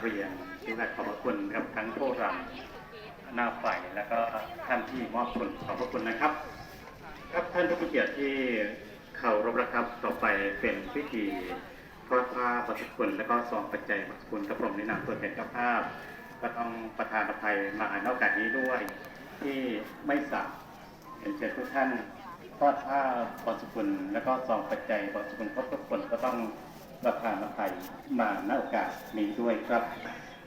เรียนที่ขอบพระคุณครับทั้งผู้รำหน้าไฟแล้วก็ท่านที่มอบผลขอบพระคุณนะครับ ครับท่านผู้เกียรติที่เคารพนะครับต่อไปเป็นพิธีทอดผ้าปัสกุลและก็ซองปัจจัยปัสกุลกระผมในนามตัวแทนเจ้าภาพก็ต้องประธานอภัยมาในโอกาสนี้ด้วย ที่ไม่สามารถเห็นเชิญทุกท่านทอดผ้าปัสกุลและก็ซองปัจจัยปัสกุลครบทุกคนก็ต้อง ประธานอภัยมาณโอกาสนี้ด้วยครับ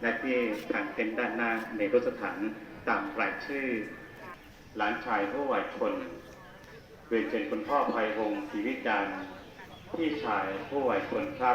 และที่ทางเต็นด้านหน้าในรถสถานตามรายชื่อ หลานชายผู้วัยชนเรียนเชิญคุณพ่อภัยวงศ์ศรีวิจารณ์พี่ชายผู้วัยชนครับ